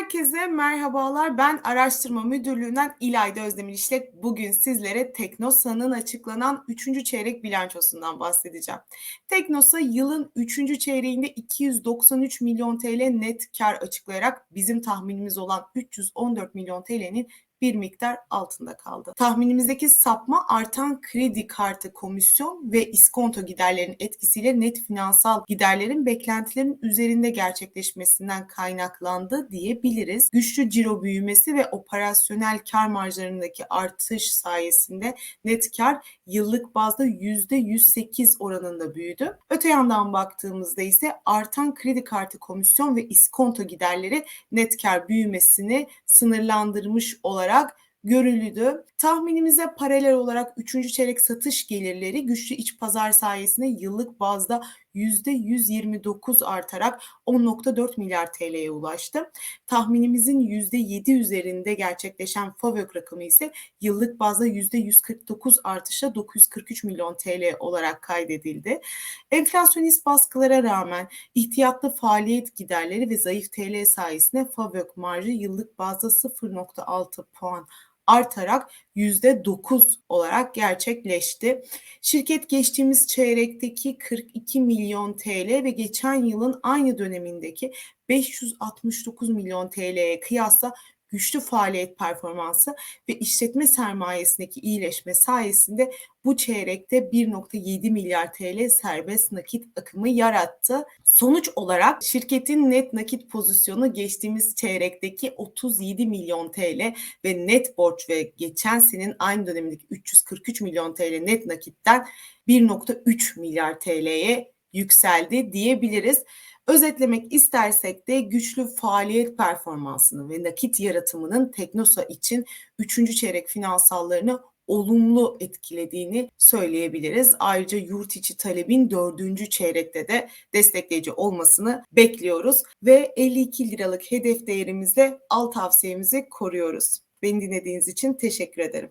Herkese merhabalar. Ben Araştırma Müdürlüğü'nden İlayda Özdemir İşlek. Bugün sizlere Teknosa'nın açıklanan 3. çeyrek bilançosundan bahsedeceğim. Teknosa yılın 3. çeyreğinde 293 milyon TL net kar açıklayarak bizim tahminimiz olan 314 milyon TL'nin bir miktar altında kaldı. Tahminimizdeki sapma artan kredi kartı komisyon ve iskonto giderlerinin etkisiyle net finansal giderlerin beklentilerin üzerinde gerçekleşmesinden kaynaklandı diyebiliriz. Güçlü ciro büyümesi ve operasyonel kar marjlarındaki artış sayesinde net kar yıllık bazda %108 oranında büyüdü. Öte yandan baktığımızda ise artan kredi kartı komisyon ve iskonto giderleri net kar büyümesini sınırlandırmış olarak görüldü. Tahminimize paralel olarak 3. çeyrek satış gelirleri güçlü iç pazar sayesinde yıllık bazda %129 artarak 10.4 milyar TL'ye ulaştı. Tahminimizin %7 üzerinde gerçekleşen FAVÖK rakamı ise yıllık bazda %149 artışla 943 milyon TL olarak kaydedildi. Enflasyonist baskılara rağmen ihtiyatlı faaliyet giderleri ve zayıf TL sayesinde FAVÖK marjı yıllık bazda 0.6 puan artarak %9 olarak gerçekleşti. Şirket geçtiğimiz çeyrekteki 42 milyon TL ve geçen yılın aynı dönemindeki 569 milyon TL'ye kıyasla güçlü faaliyet performansı ve işletme sermayesindeki iyileşme sayesinde bu çeyrekte 1.7 milyar TL serbest nakit akımı yarattı. Sonuç olarak şirketin net nakit pozisyonu geçtiğimiz çeyrekteki 37 milyon TL ve net borç ve geçen senenin aynı dönemindeki 343 milyon TL net nakitten 1.3 milyar TL'ye yükseldi diyebiliriz. Özetlemek istersek de güçlü faaliyet performansını ve nakit yaratımının Teknosa için 3. çeyrek finansallarını olumlu etkilediğini söyleyebiliriz. Ayrıca yurt içi talebin dördüncü çeyrekte de destekleyici olmasını bekliyoruz ve 52 liralık hedef değerimizle al tavsiyemizi koruyoruz. Beni dinlediğiniz için teşekkür ederim.